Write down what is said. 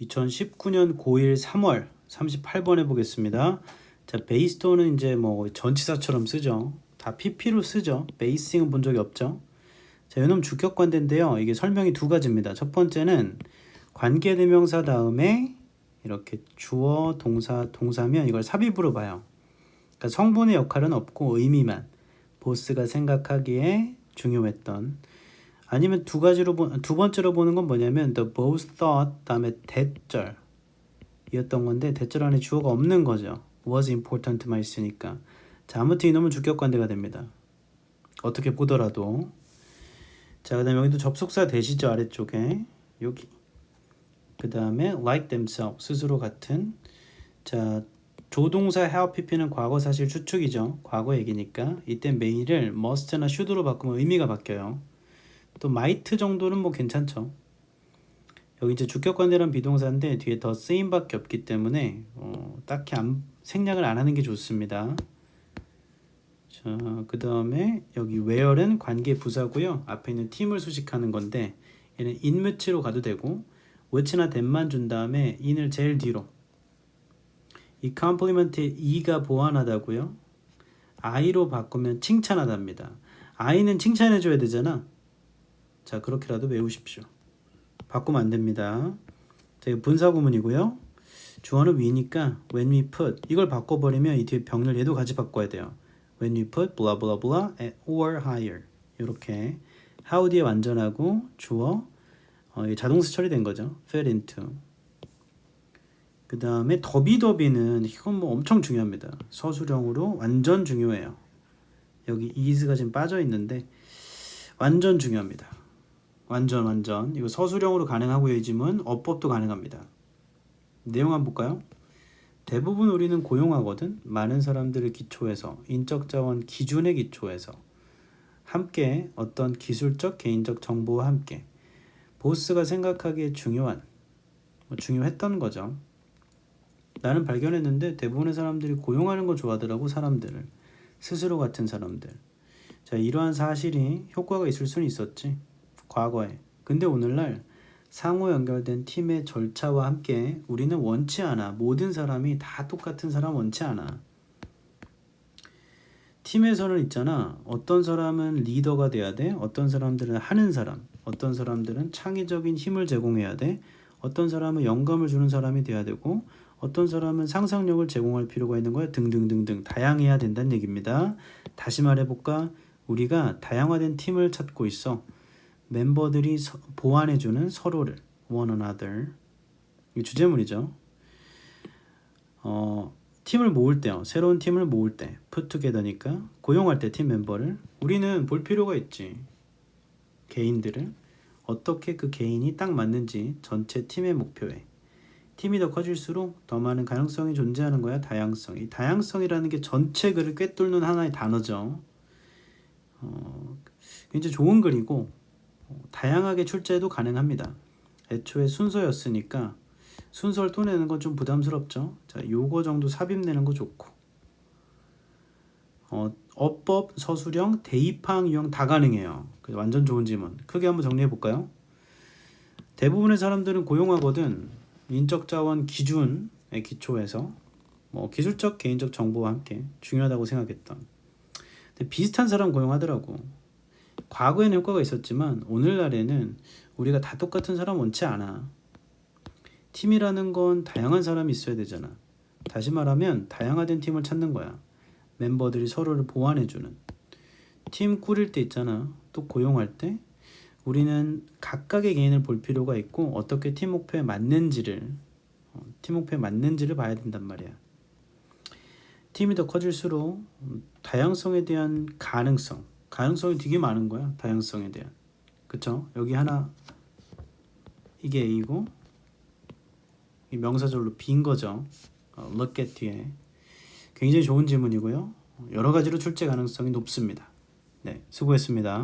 2019년 고1 3월 38번 해보겠습니다. 자, 베이스톤은 이제 뭐 전치사처럼 쓰죠. 다 PP로 쓰죠. 베이싱은 본 적이 없죠. 자, 요놈 주격 관대인데요. 이게 설명이 두 가지입니다. 첫 번째는 관계 대명사 다음에 이렇게 주어, 동사, 동사면 이걸 삽입으로 봐요. 그러니까 성분의 역할은 없고 의미만 보스가 생각하기에 중요했던 아니면 두 가지로 보, 두 번째로 보는 건 뭐냐면 the boss thought 다음에 대절 이었던 건데 대절 안에 주어가 없는 거죠. was important만 있으니까. 자, 아무튼 이놈은 주격관대가 됩니다. 어떻게 보더라도 자, 그 다음에 여기도 접속사 되시죠 아래쪽에 여기. 그 다음에 like themselves 스스로 같은 자 조동사 have pp는 과거 사실 추측이죠. 과거 얘기니까 이때 메일을 must나 should로 바꾸면 의미가 바뀌어요. 또 might 정도는 뭐 괜찮죠. 여기 이제 주격관대란 비동사인데 뒤에 더 쓰임밖에 없기 때문에 어, 딱히 안, 생략을 안 하는 게 좋습니다. 자, 그 다음에 여기 where는 관계 부사고요. 앞에 있는 팀을 수식하는 건데 얘는 which로 가도 되고 which나 that만 준 다음에 in을 제일 뒤로 이 compliment에 e가 보완하다고요. I로 바꾸면 칭찬하답니다. I는 칭찬해줘야 되잖아. 자 그렇게라도 외우십시오. 바꾸면 안 됩니다. 자 이거 분사 구문이고요. 주어는 위니까 when we put 이걸 바꿔버리면 이 뒤에 병렬 얘도 같이 바꿔야 돼요. when we put blah blah blah at or higher 이렇게 how 뒤에 완전하고 주어 어, 자동차 처리된 거죠. fell into 그 다음에 더비더비는 이건 뭐 엄청 중요합니다. 서술형으로 완전 중요해요. 여기 is가 지금 빠져 있는데 완전 중요합니다. 완전 완전 이거 서술형으로 가능하고요. 이 짐은 어법도 가능합니다. 내용 한번 볼까요? 대부분 우리는 고용하거든 많은 사람들을 기초해서 인적 자원 기준에 기초해서 함께 어떤 기술적 개인적 정보와 함께 보스가 생각하기에 중요한 뭐 중요했던 거죠. 나는 발견했는데 대부분의 사람들이 고용하는 걸 좋아하더라고 사람들을 스스로 같은 사람들. 자 이러한 사실이 효과가 있을 수는 있었지 과거에. 근데 오늘날 상호 연결된 팀의 절차와 함께 우리는 원치 않아 모든 사람이 다 똑같은 사람 원치 않아. 팀에서는 있잖아 어떤 사람은 리더가 돼야 돼 어떤 사람들은 하는 사람 어떤 사람들은 창의적인 힘을 제공해야 돼 어떤 사람은 영감을 주는 사람이 돼야 되고 어떤 사람은 상상력을 제공할 필요가 있는 거야 등등등등 다양해야 된다는 얘기입니다. 다시 말해 볼까? 우리가 다양화된 팀을 찾고 있어. 멤버들이 서, 보완해주는 서로를 one another 이 주제문이죠. 어, 팀을 모을 때요. 새로운 팀을 모을 때 put together니까 고용할 때 팀 멤버를 우리는 볼 필요가 있지. 개인들을 어떻게 그 개인이 딱 맞는지 전체 팀의 목표에 팀이 더 커질수록 더 많은 가능성이 존재하는 거야 다양성. 이 다양성이라는 게 전체 글을 꿰뚫는 하나의 단어죠. 어, 굉장히 좋은 글이고 어, 다양하게 출제도 가능합니다. 애초에 순서였으니까 순서를 또 내는 건 좀 부담스럽죠. 자, 요거 정도 삽입 내는 거 좋고. 어, 어법, 서술형, 대입항, 유형 다 가능해요. 완전 좋은 질문. 크게 한번 정리해 볼까요? 대부분의 사람들은 고용하거든 인적 자원 기준에 기초해서 뭐 기술적 개인적 정보와 함께 중요하다고 생각했던. 비슷한 사람 고용하더라고. 과거에는 효과가 있었지만 오늘날에는 우리가 다 똑같은 사람 원치 않아. 팀이라는 건 다양한 사람이 있어야 되잖아. 다시 말하면 다양화된 팀을 찾는 거야. 멤버들이 서로를 보완해주는. 팀 꾸릴 때 있잖아. 또 고용할 때 우리는 각각의 개인을 볼 필요가 있고 어떻게 팀 목표에 맞는지를 어, 팀 목표에 맞는지를 봐야 된단 말이야. 팀이 더 커질수록 음, 다양성에 대한 가능성, 가능성이 되게 많은 거야. 다양성에 대한. 그쵸? 여기 하나 이게 A고 이 명사절로 빈 거죠. 어, look at 뒤에 굉장히 좋은 질문이고요. 여러 가지로 출제 가능성이 높습니다. 네, 수고했습니다.